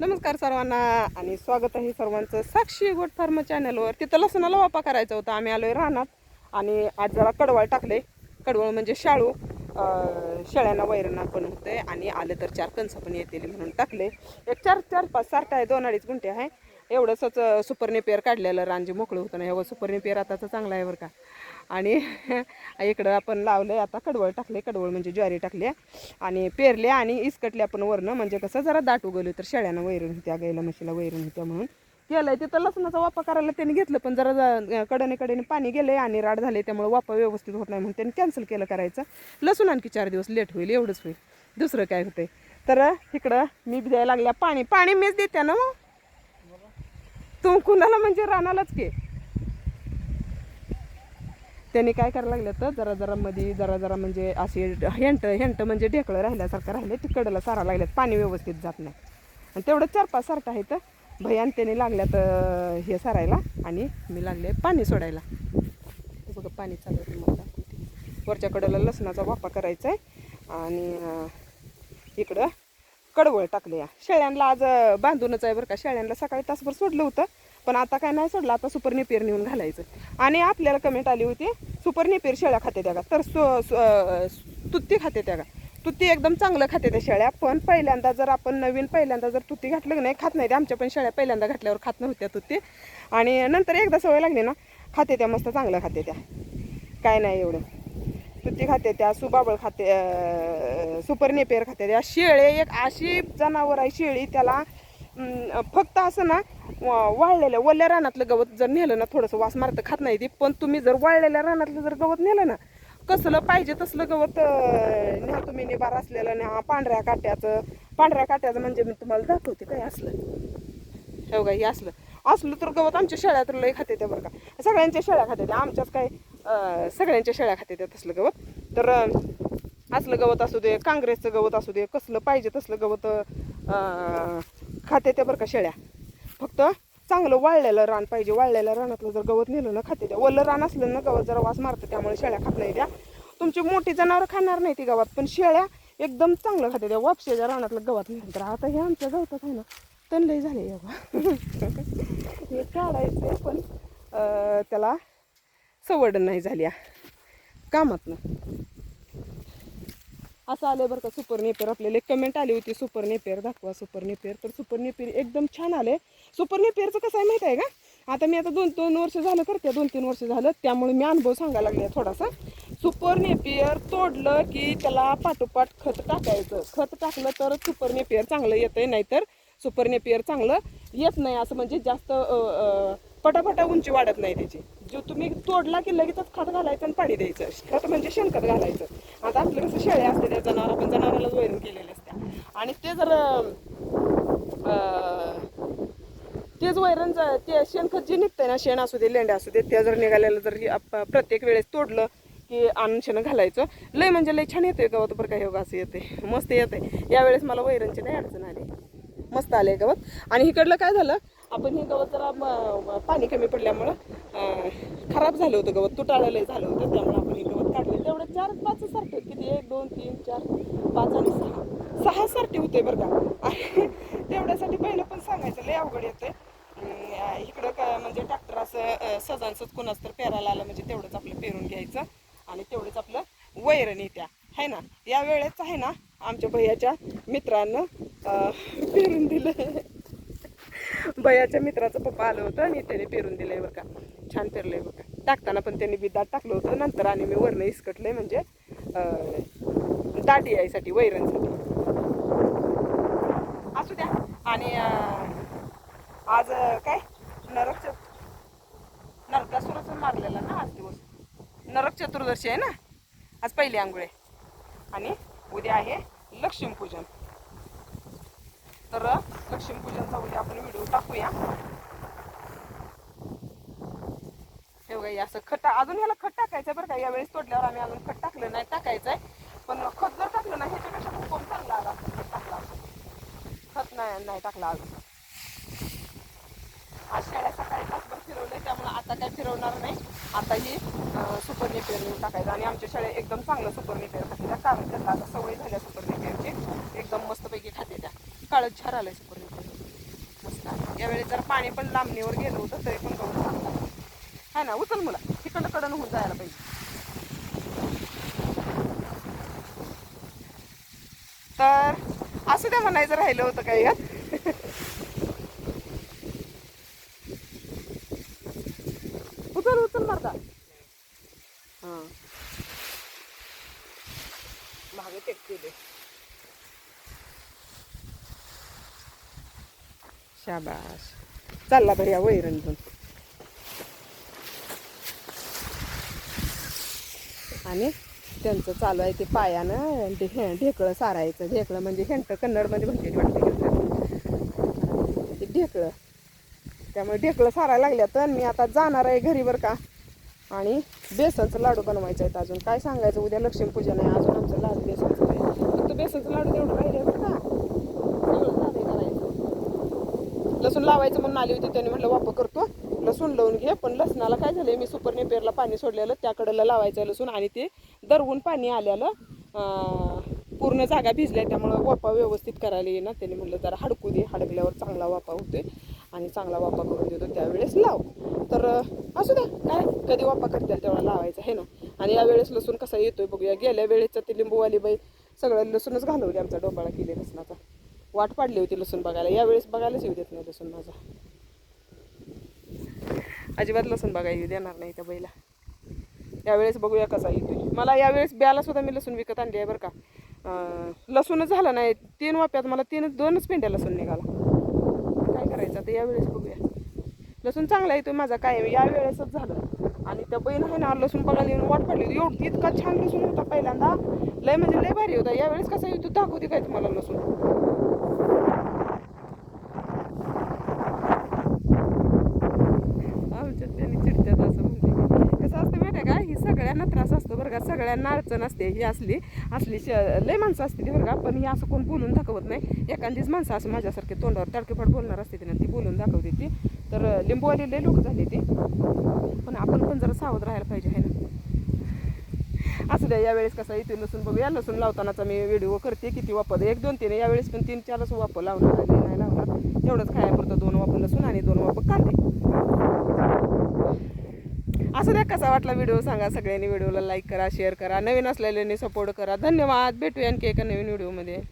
नमस्कार सर्वांना आणि स्वागत आहे सर्वांचं साक्षी गोट फार्म चॅनलवर. तिथं लसणाला वापा करायचा होता. आम्ही आलोय रानात आणि आज जरा कडवळ टाकले कडवळ म्हणजे शाळू. शेळ्यांना वैरणा पण होते आणि आलं तर चार कणसं पण येतील म्हणून टाकले एक चार चार पाच सारखं आहे. दोन अडीच गुंठे आहे. एवढंच सुपर पेर काढलेलं रानजे मोकळं होतं ना. एवढं सुपर्णी पेर आताचं चांगलं आहे बरं का. आणि इकडं आपण लावलंय आता कडवळ टाकले कडवळ म्हणजे ज्वारी टाकली आणि पेरले आणि इसकटले आपण वरनं म्हणजे कसं जरा दाट उगवलं तर शेळ्यानं वैरून होत्या गाईला म्हशीला वैरून होत्या म्हणून. केलंय तिथं लसणाचा वापर करायला त्यांनी घेतलं पण जरा कडेने कडेने पाणी आहे आणि राड झाले त्यामुळे वापा व्यवस्थित होत नाही म्हणून त्यांनी कॅन्सल केलं करायचं. लसूण आणखी चार दिवस लेट होईल एवढंच होईल. दुसरं काय होतं तर इकडं मी द्यायला लागल्या पाणी. पाणी मीच देते ना मग तो कुणाला म्हणजे रानालाच की. त्यांनी काय करायला लागलं तर जरा जरा मध्ये जरा जरा म्हणजे असे हेंट हेंट म्हणजे ढेकळं राहिल्यासारखं राहिले तिकडला सारा लागल्यात पाणी व्यवस्थित जात नाही. आणि तेवढं चार पाच सारखं आहेत. भयान त्याने लागल्यात हे सारायला आणि मी लागले पाणी सोडायला. बघा पाणी चालू आहे. तुम्हाला वरच्या कडेला लसणाचा वापर करायचा आहे आणि इकडं कडवळ टाकले. या शेळ्यांना आज बांधूनच आहे बरं का. शेळ्यांना सकाळी तासभर सोडलं होतं पण आता काय नाही सोडलं. आता सुपर निपेर नेऊन घालायचं. आणि आपल्याला कमेंट आली होती सुपर निपेर शेळ्या खाते त्या का? तर सु- तुत्ती खाते त्या का? तुत्ती एकदम चांगलं खाते त्या शेळ्या. पण पहिल्यांदा जर आपण नवीन पहिल्यांदा जर तुत्ती घातलं की नाही खात नाही. त्या आमच्या पण शेळ्या पहिल्यांदा घातल्यावर खात नव्हत्या तुत्ती आणि नंतर एकदा सवय लागली ना खाते त्या मस्त चांगलं खाते त्या. काय नाही एवढं. तुती खाते त्या सुबाबळ खाते सुपर्णेपेर सुपर खाते. त्या शेळे एक अशी जनावर आहे शेळी त्याला फक्त असं ना वा- वाळलेलं वल्ल्या रानातलं गवत जर नेलं ना थोडंसं वास मारतं खात नाही ती पण तुम्ही जर वाळलेल्या रानातलं जर गवत नेलं ना कसलं पाहिजे तसलं गवत न्या तुम्ही निबार असलेलं न्या पांढऱ्या काट्याचं पांढऱ्या काट्याचं म्हणजे मी तुम्हाला दाखवते काय असलं. हो हे बघा हे असलं. असलं तर गवत आमच्या शेळ्यात लय खाते ते बरं का. सगळ्यांच्या शेळ्या खाते त्या आमच्याच काय सगळ्यांच्या शेळ्या खाते त्या तसलं गवत. तर असलं गवत असू दे काँग्रेसचं गवत असू दे कसलं पाहिजे तसलं गवत खाते त्या बरं का शेळ्या. फक्त चांगलं वाळलेलं रान पाहिजे वाळलेल्या रानातलं जर गवत नेलं ना खाते त्या. ओलं रान असलं ना गवत जरा वास मारतं त्यामुळे शेळ्या खात नाही त्या. तुमची मोठी जनावरं खाणार नाही ती गवत पण शेळ्या एकदम चांगलं खाते त्या. वापशेच्या रानातलं गवत नेलं तर आता हे आमच्या गवतात आहे ना तणलई झाले हे काढायचं पण त्याला सवड नाही झाली कामातनं असं आलं बरं का सुपर नेपेर. आपल्याला एक कमेंट आली होती सुपर नेपेर दाखवा सुपर नेपेर. तर सुपर नेपेर एकदम छान आले सुपर नेपेरचं कसं आहे माहिती आहे का? आता मी आता दोन दोन वर्ष झालं करते दोन तीन वर्ष झालं. त्यामुळे मी अनुभव सांगायला लागले थोडासा. सुपर नेपियर तोडलं की त्याला पाठोपाठ खत टाकायचं. खत टाकलं तर सुपर नेपियर चांगलं येतंय नाहीतर सुपर नेपियर चांगलं येत नाही. असं म्हणजे जास्त पटापटा उंची वाढत नाही त्याची. जो तुम्ही तोडला की लगेचच खत घालायचं आणि पाणी द्यायचं. खत म्हणजे शेणखत घालायचं. आता आपलं कसं शेळ्या असते त्या जनावर आपण जनावरालाच वैरण केलेले असत्या आणि ते जर तेच वैरण ते शेणखत जे निघतंय ना शेण असू दे लेंड्या असू दे त्या जर निघालेलं जर प्रत्येक वेळेस तोडलं की आणून शेण घालायचं. लय म्हणजे लय छान येतोय गवत बरं काय योगा असं येते मस्त येते यावेळेस मला वैरणची नाही अडचण आली. मस्त आले गवत. आणि इकडलं काय झालं? आपण हे गवत जरा पाणी कमी पडल्यामुळं खराब झालं होतं गवत तुटाळलं झालं होतं त्यामुळे आपण हे गवत काढले तेवढं चार पाच सारखे किती? एक दोन तीन चार पाच आणि सहा. सहा सारखे होते बरं का. आणि तेवढ्यासाठी पहिलं पण सांगायचं लय अवघड येते इकडं का म्हणजे ट्रॅक्टर असं अं, सजांचंच तर पेरायला आलं म्हणजे तेवढंच आपलं पेरून घ्यायचं आणि तेवढंच आपलं वैरण येत्या. आहे ना? या वेळेच आहे ना आमच्या भैयाच्या मित्रांनं पेरून दिलं. बयाच्या मित्राचं पप्पा आलं होतं आणि त्याने पेरून दिलंय बरं का. छान पेरलंय बरं का. टाकताना पण त्यांनी बी दाट टाकलं होतं. नंतर आणि मी वरणं इसकटलंय म्हणजे अं, दाट यायसाठी वैरणसाठी. असू द्या. आणि आज काय? नरक चतु नरकासुरच मारलेला ना आज दिवस. नरक चतुर्दशी आहे ना? आज पहिली आंघोळ आहे. आणि उद्या आहे लक्ष्मीपूजन. तर लक्ष्मीपूजनचा उद्या आपण व्हिडिओ टाकूया. हे बघा असं खट अजून ह्याला खत टाकायचं बरं का. यावेळेस तोडल्यावर आम्ही अजून खत टाकलं नाही टाकायचंय. पण खत जर टाकलं नाही ह्याच्यापेक्षा खूप कोण चांगला आला खत टाकला खत नाही टाकला अजून. आज शाळा सकाळी तासभर फिरवलंय त्यामुळे आता काय फिरवणार नाही. आता ही सुपर नेपेर नेऊन टाकायचं. आणि आमच्या शाळेत एकदम चांगलं सुपर नेपेर खाते. त्या कारण त्यांना आता सवय झाल्या सुपर नेपेरची एकदम मस्तपैकी खाते त्या. काळच छान आलंय सुपर यावेळी जर पाणी पण लांबणीवर गेलं होतं तरी पण गहू चांगला आहे ना उचल मुला. तिकडं कडन होऊन जायला पाहिजे. तर असं त्या म्हणायचं राहिलं होतं काही यात उचल उचल मारता हां मागे टेक केले शाबास. चालला बरं या वैरणतून आणि त्यांचं चालू आहे ते पायानं ते हे ढेकळं सारायचं. ढेकळं म्हणजे हेंट कन्नडमध्ये म्हणते वाटते ते ढेकळं. त्यामुळे ढेकळं सारायला लागल्या तर मी आता जाणार आहे घरी बरं का. आणि बेसनचं लाडू बनवायचं आहेत अजून. काय सांगायचं? उद्या लक्ष्मीपूजन आहे. अजून आमचं लाडू बेसनचं आहे फक्त बेसनचं लाडू तेवढं राहिले बरं का सगळं झालंय करायचं लसूण लावायचं म्हणून आली होती त्याने म्हटलं वापर करतो लसूण लावून घे पण लसणाला काय झालं मी सुपर नेपेरला पाणी सोडलेलं त्याकडलं लावायचं लसूण आणि ते दरवून पाणी आलेलं पूर्ण जागा भिजल्या त्यामुळं वापा व्यवस्थित करायला येईना. त्याने म्हटलं जरा हडकू दे हडकल्यावर चांगला वापा होतोय आणि चांगला वापा करून देतो त्यावेळेस लाव. तर असू द्या काय कधी वापा करतील तेवढा लावायचा आहे ना. आणि यावेळेस लसूण कसा येतोय बघूया. गेल्या वेळेसचा ते लिंबूवाली बाई सगळं लसूणच घालवली आमचा डोपाळा केले लसणाचा. वाट पाडली होती लसूण बघायला. यावेळेस बघायलाच येऊ देत नाही लसूण माझा. अजिबात लसूण बघायला येऊ देणार नाही त्या बैला यावेळेस बघूया कसा येतोय. मला यावेळेस ब्याला सुद्धा मी लसूण विकत आणली आहे बरं का. लसूणच झालं नाही तीन वाप्यात मला तीन दोनच पेंड्या लसूण निघाला. काय करायचं आता यावेळेस बघूया. लसूण चांगला येतो माझा काय यावेळेसच झालं. आणि त्या बहीण आहे ना लसूण बघायला येऊन वाट पडली होती. एवढी इतका छान लसूण होता पहिल्यांदा. लय म्हणजे लय भारी होता. यावेळेस कसा येतो दाखवते काय तुम्हाला लसूण आमच्यात त्यांनी चिडत्यात असं म्हणते कसं असतं माहिती आहे का ही सगळ्यांना त्रास असतो बरं का सगळ्यांना अडचण असते ही असली असली श लय माणसं असते ती बरं का पण ही असं कोण बोलून दाखवत नाही. एखादीच माणसं असं माझ्यासारखे तोंडावर तडकेफाट बोलणार असते ती ना ती बोलून दाखवते ती. तर लिंबूवाली लय लोक झाले ते. पण आपण पण जरा सावध राहायला पाहिजे आहे ना? असं द्या यावेळेस कसा इथे लसूण बघूया. लसूण लावतानाचा मी व्हिडिओ करते किती वापर. एक दोन तीन यावेळेस पण तीन चारच वापर लावणार आहे, नाही लावणार. एवढंच खायापुरतं दोन वापर लसूण आणि दोन वापर कांदे. असं द्या कसा वाटला व्हिडिओ सांगा सगळ्यांनी व्हिडिओला लाईक करा शेअर करा. नवीन असलेल्यांनी सपोर्ट करा. धन्यवाद. भेटूया आणखी एका नवीन व्हिडिओमध्ये